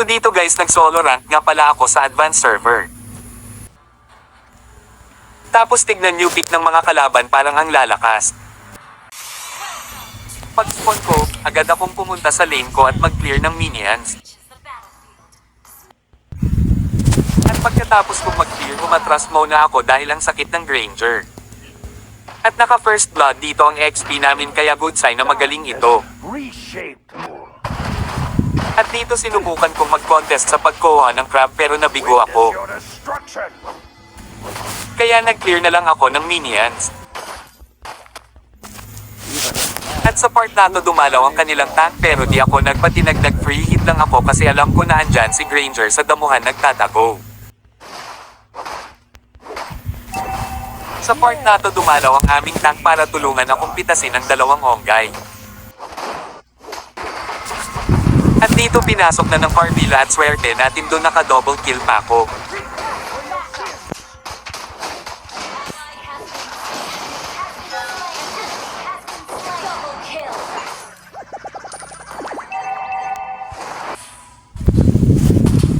So dito guys nag-solo rank nga pala ako sa advanced server. Tapos tignan new pick ng mga kalaban parang ang lalakas. Pag spawn ko, agad akong pumunta sa lane ko at mag-clear ng minions. At pagkatapos kong mag-clear, umatras muna ako dahil ang sakit ng Granger. At naka first blood dito ang XP namin kaya good sign na magaling ito. Reshaped. At dito sinubukan kong mag-contest sa pagkuha ng crab pero nabigo ako. Kaya nag-clear na lang ako ng minions. At sa part na to dumalaw ang kanilang tank pero di ako nagpatinag nag-free hit lang ako kasi alam ko na andyan si Granger sa damuhan nagtatago. Sa part na to dumalaw ang aming tank para tulungan akong pitasin ang dalawang onggay. Dito pinasok na ng Farmilla at swerte natin doon naka double kill pa ako.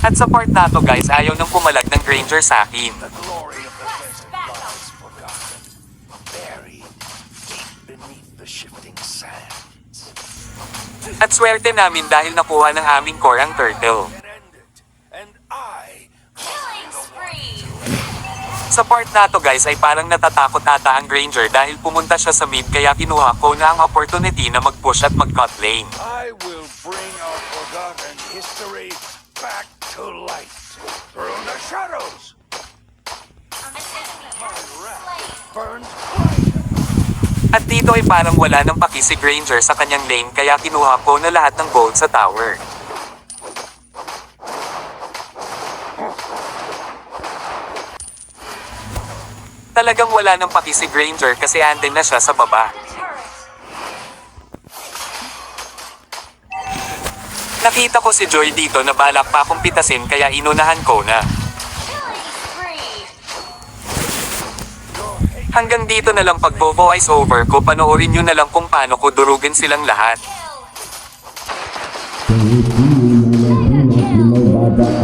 At sa part na to guys, ayaw nang pumalag ng Granger sa akin. At swerte namin dahil nakuha ng aming core ang turtle. Sa part na to guys ay parang natatakot ata ang Granger dahil pumunta siya sa mid kaya kinuha ko na ang opportunity na mag-push at mag-cut lane. I will bring our forgotten history back to light. Through the shadows. An At dito ay parang wala nang paki si Granger sa kanyang lane kaya kinuha ko na lahat ng gold sa tower. Talagang wala nang paki si Granger kasi andin na siya sa baba. Nakita ko si Joy dito na balak pa akong kaya inunahan ko na. Hanggang dito na lang pag voice over ko panoorin nyo na lang kung paano ko durugin silang lahat.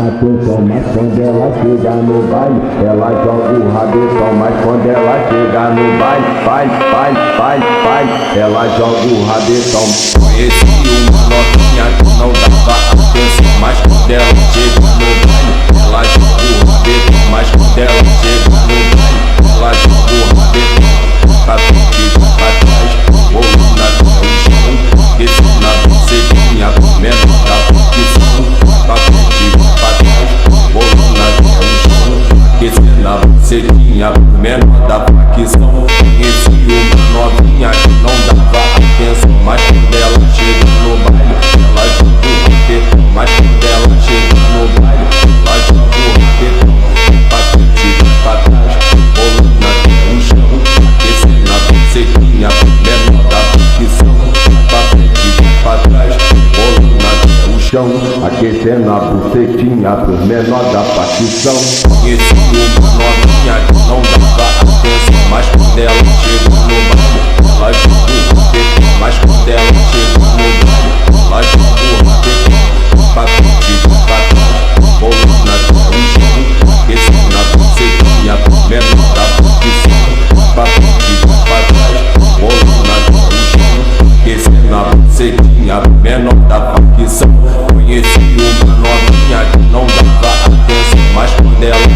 Atenção, mas quando ela chega no baile, ela joga o rabetão, mas quando ela chega no baile, ela joga o rabetão. Conheci uma novinha que não dava atenção, mas quando ela chega no baile, ela joga aquecendo a bucetinha pros menor da facção. Conheci uma novinha não dava atenção, mas quando ela chega menor da facção Conheci uma novinha que não dava atenção Mas quando ela